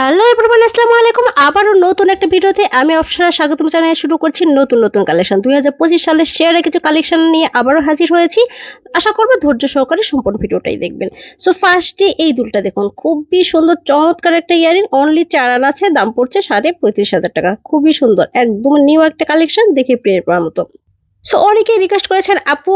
Hello everyone আসসালামু আলাইকুম। আবারও নতুন একটা ভিডিওতে আমি অপসরা স্বাগতম জানিয়ে শুরু করছি নতুন নতুন কালেকশন দুই হাজার পঁচিশ সালের শেয়ারে কিছু কালেকশন নিয়ে আবারও হাজির হয়েছি। আশা করব ধৈর্য সহকারে সম্পূর্ণ ভিডিওটাই দেখবেন। সো ফার্স্টে এই দুলটা দেখুন। খুবই সুন্দর, চমৎকার একটা ইয়ারিং। অনলি চার আনা আছে, দাম পড়ছে সাড়ে পঁয়ত্রিশ হাজার টাকা। খুবই সুন্দর, একদম নিউ একটা কালেকশন দেখে প্রিয় পাওয়ার মতো। সো অনেকেই রিকোয়েস্ট করেছেন, আপু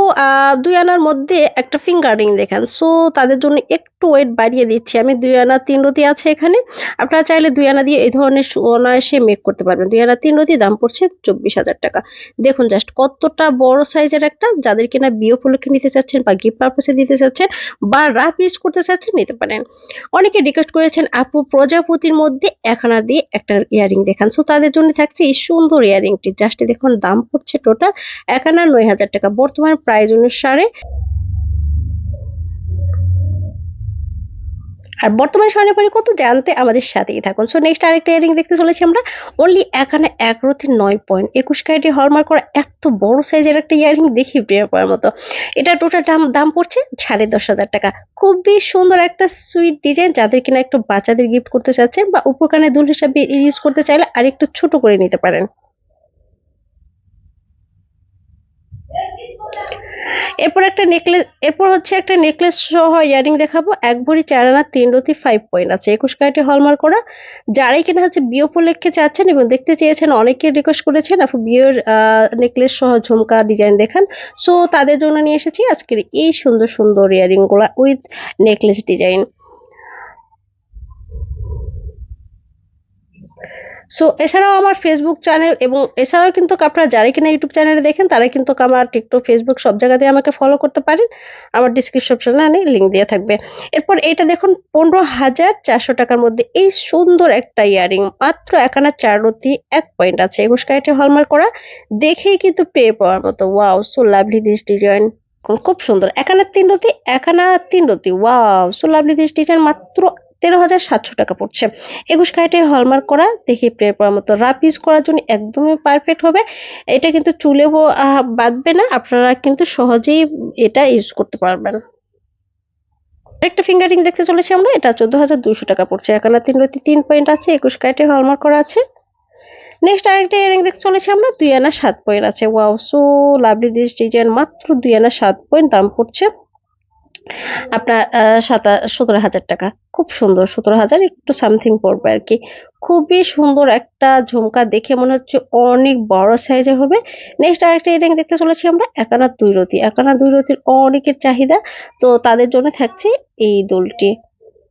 দুই আনার মধ্যে একটা ফিঙ্গার রিং দেখান। সো তাদের জন্য একটু ওয়েট বাড়িয়ে দিচ্ছি। আমি দুই আনা তিন রতি আছে এখানে। আপনারা চাইলে দুই আনা দিয়ে এই ধরনের অনায়াসে মেক করতে পারবেন। দুই আনা তিন রতি দাম পড়ছে চব্বিশ হাজার টাকা। দেখুন জাস্ট কতটা বড় সাইজের একটা, যাদের কিনা বিয়ে উপলক্ষে নিতে চাচ্ছেন বা গিফট পারপাসে দিতে চাচ্ছেন বা রাফ ইউজ করতে চাচ্ছেন, নিতে পারেন। অনেকে রিকোয়েস্ট করেছেন, আপু, প্রজাপতির মধ্যে এক আনা দিয়ে একটা ইয়ারিং দেখান। সো তাদের জন্য থাকছে এই সুন্দর ইয়ারিংটি জাস্ট দেখুন, দাম পড়ছে টোটাল এক আনা নয় হাজার টাকা। বর্তমান প্রাইস অনুসারে আর বর্তমান পরে কত জানতে আমাদের সাথেই থাকুন। সো নেক্সট আরেকটা ইয়ারিং দেখতে চলেছি আমরা। অনলি এখানে এক রতি নয় পয়েন্ট একুশ ক্যারেটে হলমার্ক করা এত বড় সাইজের একটা ইয়ারিং দেখি প্রিয় পাওয়ার মতো। এটা টোটাল দাম দাম পড়ছে সাড়ে দশ হাজার টাকা। খুবই সুন্দর একটা সুইট ডিজাইন যাদের কিনা একটু বাচ্চাদের গিফট করতে চাচ্ছেন বা উপর কানে দুল হিসাবে ইউজ করতে চাইলে আর একটু ছোট করে নিতে পারেন। এরপর একটা নেকলেস এরপর হচ্ছে একটা নেকলেস সহ ইয়ারিং দেখাবো। এক ভরি, চার আনা, তিন রতি ফাইভ পয়েন্ট আছে। একুশ ক্যারেটে হলমার্ক করা। যারাই কিনা হচ্ছে বিয়ে উপলক্ষে চাচ্ছেন এবং দেখতে চেয়েছেন অনেকে রিকোয়েস্ট করেছেন আপনি বিয়ের নেকলেস সহ ঝুমকা ডিজাইন দেখান। সো তাদের জন্য নিয়ে এসেছি আজকের এই সুন্দর সুন্দর ইয়ারিংগুলা উইথ নেকলেস ডিজাইন সো এছাড়াও আমার ফেসবুক চ্যানেল এবং এছাড়াও কিন্তু আপনারা যারাই কিনা ইউটিউব চ্যানেলে দেখেন তারা কিন্তু আমার টিকটক ফেসবুক সব জায়গাতে আমাকে ফলো করতে পারেন। আমার ডিসক্রিপশনে লিঙ্ক দেওয়া থাকবে। এরপর এটা দেখুন, পনেরো হাজার চারশো টাকার মধ্যে এই সুন্দর একটা ইয়ারিং মাত্র একানা চার রতি, এক পয়েন্ট আছে। একুশ ক্যারেটে হলমার্ক করা, দেখেই কিন্তু পেয়ে পাওয়ার মতো। Wow so lovely this design খুব সুন্দর। একানা তিন রতি, একানা তিন রতি। Wow so lovely this design মাত্র তেরো হাজার সাতশো টাকা পড়ছে। একুশ ক্যারেটে হলমার্ক করা দেখি প্রে পড়ার মতো রাপ ইউজ করার জন্য একদমই পারফেক্ট হবে। এটা কিন্তু আহ, বাঁধবে না আপনারা কিন্তু সহজেই এটা ইউজ করতে পারবেন। একটা ফিঙ্গারিং দেখতে চলেছি আমরা এটা চোদ্দ হাজার দুইশো টাকা পড়ছে। একানা তিন রতি তিন পয়েন্ট আছে একুশ ক্যারেটে হলমার্ক করা আছে। নেক্সট আরেকটা ইয়ারিং দেখতে চলেছি আমরা দুই আনা সাত পয়েন্ট আছে। Wow so lovely this design মাত্র দুই আনা সাত পয়েন্ট দাম পড়ছে। আপনার সাতা, সতেরো হাজার টাকা। খুব সুন্দর, সতেরো হাজার একটু সামথিং পড়বে আর কি। খুবই সুন্দর একটা ঝুমকা, দেখে মনে হচ্ছে অনেক বড় সাইজের হবে। নেক্সট আরেকটা ইয়ারিং দেখতে চলেছি আমরা, একানা দুই রতি। একানা দুই রতির অনেকের চাহিদা, তো তাদের জন্য থাকছে এই দোলটি।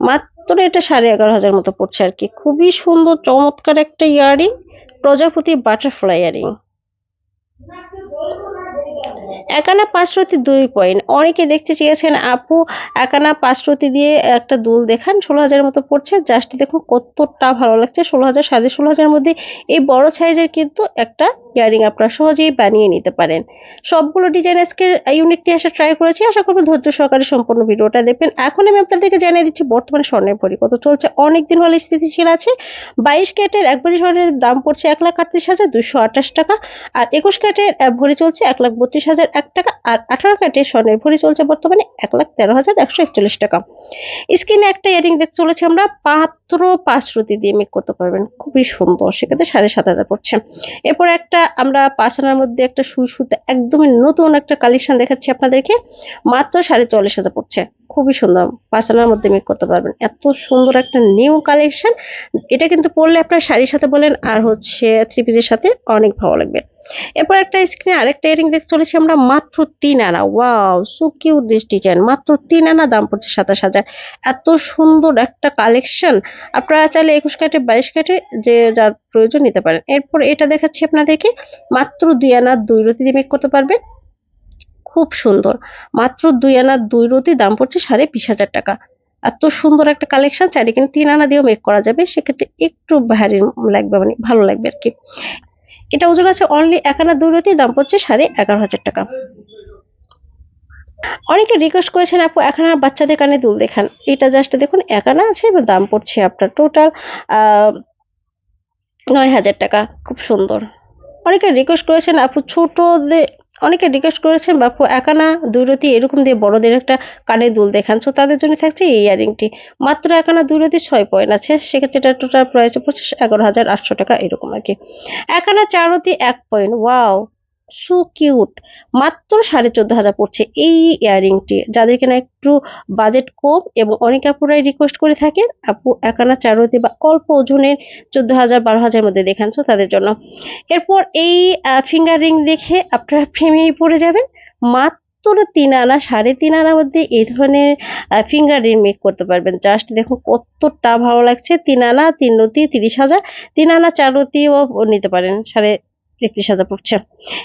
মাত্র এটা সাড়ে এগারো হাজার মতো পড়ছে আর কি। খুবই সুন্দর, চমৎকার একটা ইয়ারিং, প্রজাপতি বাটারফ্লাই ইয়ারিং একানা পাঁচরতি দুই পয়েন্ট। অনেকে দেখতে চেয়েছেন, আপু, একানা পাঁচরতি দিয়ে একটা দুল দেখান, ষোলো হাজারের মতো পড়ছে জাস্ট দেখুন কতটা ভালো লাগছে, ষোলো হাজার, সাড়ে ষোলো হাজারের মধ্যে এই বড় সাইজের কিন্তু একটা ইয়ারিং আপনারা সহজেই বানিয়ে নিতে পারেন। সবগুলো ডিজাইন আজকে ইউনিকলি আসা ট্রাই করেছি। আশা করব ধৈর্য সহকারে সম্পূর্ণ ভিডিওটা দেখবেন। এখন আমি আপনাদেরকে জানিয়ে দিচ্ছি, বর্তমানে স্বর্ণের পরি কত চলছে। অনেক দিন হলে স্থিতিশীল আছে। বাইশ ক্যারেটের এক ভরি স্বর্ণের দাম পড়ছে এক লাখ আটত্রিশ হাজার দুশো আঠাশ টাকা। আর একুশ ক্যারেটের এক ভরি চলছে এক লাখ বত্রিশ হাজার এক টাকা আর আঠারো ক্যারেটে স্বর্ণের ভরি চলছে বর্তমানে এক লাখ তেরো হাজার একশো একচল্লিশ টাকা। স্ক্রিনে একটা ইয়ারিং দেখতে চলেছে আমরা, পাত্র পাঁচ দিয়ে মেক করতে পারবেন, খুবই সুন্দর, সেক্ষেত্রে সাড়ে সাত হাজার পড়ছে। এরপর একটা আমরা পাঁচ আনার মধ্যে একটা সুই সুতা একদমই নতুন একটা কালেকশন দেখাচ্ছি আপনাদেরকে, মাত্র সাড়ে চল্লিশ হাজার পড়ছে। খুবই সুন্দর পাঁচ আনার মধ্যে মেক করতে পারবেন। এত সুন্দর একটা নিউ কালেকশন এটা কিন্তু পরলে আপনার শাড়ির সাথে বলেন আর হচ্ছে থ্রি পিসের সাথে অনেক ভালো লাগবে। এরপর একটা স্ক্রিনে আরেকটা ইয়ারিং দেখতে চলেছি আমরা, মাত্র তিন আনা। Wow so cute this design মাত্র তিন আনা দাম পড়ছে সাতাশ হাজার। এত সুন্দর একটা কালেকশন আপনারা চাইলে একুশ কাটে বাইশ কাটে যে যার প্রয়োজন নিতে পারেন। এরপর এটা দেখাচ্ছি আপনাদেরকে। মাত্র দুই আনা, দুই রতি দিয়ে মেক করতে পারবেন। খুব সুন্দর। মাত্র দুই আনা দুই রতি দাম পড়ছে সাড়ে বিশ হাজার টাকা। এত সুন্দর একটা কালেকশন চাইলে কিন্তু তিন আনা দিয়েও মেক করা যাবে, সেক্ষেত্রে একটু ভারী লাগবে মানে ভালো লাগবে আর কি এটা ওজন আছে অনলি এক আনা দুই রতি, দাম পড়ছে সাড়ে এগারো হাজার টাকা। অনেকে রিকোয়েস্ট করেছেন, আপু এখানে বাচ্চাদের কানে দুল দেখান। এটা জাস্ট দেখুন একানা আছে এবং দাম পড়ছে আপনার টোটাল নয় হাজার টাকা। খুব সুন্দর। অনেকে রিকোয়েস্ট করেছেন, আপু, ছোটদের অনেকে রিকোয়েস্ট করেছেন, বাপু একানা দুরতি এরকম দিয়ে বড়দের একটা কানে দুল দেখান। সো তাদের জন্য থাকছে এই ইয়ারিংটি মাত্র একানা দুই রতি ছয় পয়েন্ট আছে। সেক্ষেত্রে এটা টোটাল প্রাইস পঁচিশ এগারো হাজার আটশো টাকা, এরকম আর কি। একানা চার রতি এক পয়েন্ট ওয়াও সো কিউট মাত্র সাড়ে চোদ্দ হাজার পড়ছে এই ইয়ারিংটি যাদের কিনা একটু বাজেট কম এবং অনেক আপুরাই রিকোয়েস্ট করে থাকেন, আপু একানা চারতি বা অল্প ওজনের চোদ্দ হাজার, বারো হাজার মধ্যে দেখাচ্ছ তাদের জন্য। এরপর এই ফিঙ্গার রিং দেখে আপনারা প্রেমে পড়ে যাবেন। মাত্র তিন আনা, সাড়ে তিন আনার মধ্যে এই ধরনের ফিঙ্গার রিং মেক করতে পারবেন। জাস্ট দেখুন কতটা ভালো লাগছে। তিন আনা, তিন রতি, তিরিশ হাজার। তিন আনা, চার রতিও নিতে পারেন। সাড়ে একত্রিশ হাজার পড়ছে।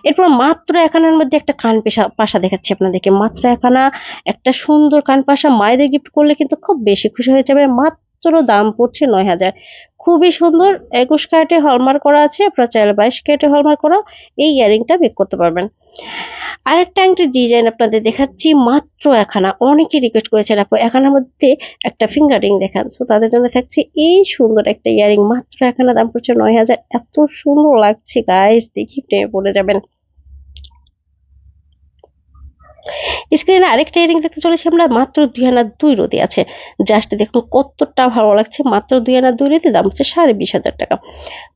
এরপর মাত্র একানার মধ্যে একটা কান পেশা, পাশা দেখাচ্ছি আপনাদেরকে। মাত্র একানা একটা সুন্দর কান পাশা। মায়েদের গিফট করলে কিন্তু খুব বেশি খুশি হয়ে যাবে। মাত্র দাম পড়ছে নয় হাজার। খুবই সুন্দর। একুশ ক্যারেটে হলমার্ক করা আছে। আপনারা চাইলে বাইশ ক্যারেটে হলমার্ক করা এই ইয়ারিংটা বেক করতে পারবেন। আরেকটা একটা ডিজাইন আপনাদের দেখাচ্ছি, মাত্র এখানা অনেকে রিকোয়েস্ট করেছেন, আপু এখানের মধ্যে একটা ফিঙ্গার রিং দেখান। সো তাদের জন্য থাকছে এই সুন্দর একটা ইয়ারিং মাত্র এখানে দাম পড়ছে নয় হাজার এত সুন্দর লাগছে গাইস দেখি প্রেমে পড়ে যাবেন। স্ক্রিনে আরেকটা ইয়ারিং দেখতে চলেছি আমরা, মাত্র দুই আনা দুই রতি আছে। জাস্ট দেখুন কতটা ভালো লাগছে, মাত্র দুই আনা দুই রতি দাম হচ্ছে সাড়ে বিশ হাজার টাকা।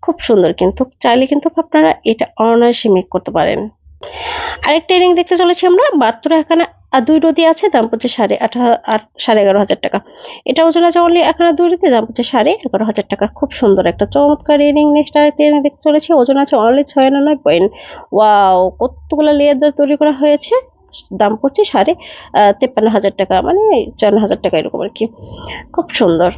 খুব সুন্দর কিন্তু, চাইলে কিন্তু আপনারা এটা অনায়াসে মেক করতে পারেন। আরেকটা রিং দেখতে চলেছি আমরা। মাত্র এখানে দুই রতি আছে, দাম পড়ছে সাড়ে আট সাড়ে এগারো হাজার টাকা। এটা ওজন আছে অনলি এখানে দুই রতি দাম পড়ছে সাড়ে এগারো হাজার টাকা। খুব সুন্দর একটা চমৎকার রিং নেক্সট আরেকটা রিং দেখতে চলেছি। ওজন আছে অনলি ছয় নয় পয়েন্ট ওয়াও কতগুলো লেয়ার দ্বারা তৈরি করা হয়েছে? দাম পড়ছে সাড়ে তেপ্পান্ন হাজার টাকা মানে চুয়ান্ন হাজার টাকা এরকম আর কি। খুব সুন্দর।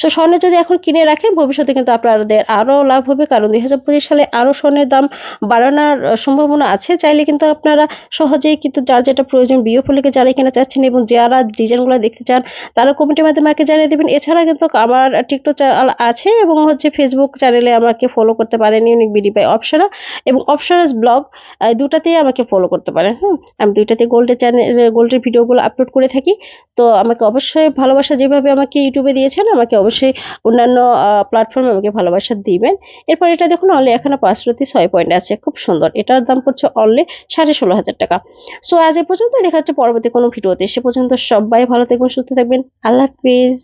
সো স্বর্ণ যদি এখন কিনে রাখেন, ভবিষ্যতে কিন্তু আপনাদের আরও লাভ হবে। কারণ দুই হাজার পঁচিশ সালে আরও স্বর্ণের দাম বাড়ানোর সম্ভাবনা আছে। চাইলে কিন্তু আপনারা সহজেই কিন্তু যার যেটা প্রয়োজন বিয়ে ফুলকে যারা কিনা চাচ্ছেন এবং যারা ডিজাইনগুলো দেখতে চান, তারা কমিটির মাধ্যমে আমাকে জানিয়ে দেবেন। এছাড়া কিন্তু আমার টিকটক চ্যানেল আছে এবং হচ্ছে ফেসবুক চ্যানেলে আমাকে ফলো করতে পারেন ইউনিক বিডি পাই অপসারা এবং অপসারাস ব্লগ দুটাতেই আমাকে ফলো করতে পারেন। হ্যাঁ আমি দুইটাতে গোল্ডের চ্যানেল গোল্ডের ভিডিওগুলো আপলোড করে থাকি। তো আমাকে অবশ্যই ভালোবাসা যেভাবে আমাকে ইউটিউবে দিয়েছেন, আমাকে অবশ্যই অন্যান্য প্ল্যাটফর্মে আমাকে ভালোবাসা দিবেন। এরপর এটা দেখুন অনলি এখানে পাঁচ ছয় পয়েন্ট আছে, খুব সুন্দর। এটার দাম পড়ছে অনলি সাড়ে ষোলো হাজার টাকা। সো আজ এ পর্যন্ত দেখা হচ্ছে পরবর্তী কোনো ভিডিওতে। সে পর্যন্ত সবাই ভালো থাকবেন, সুস্থ থাকবেন। আল্লাহ হাফিজ।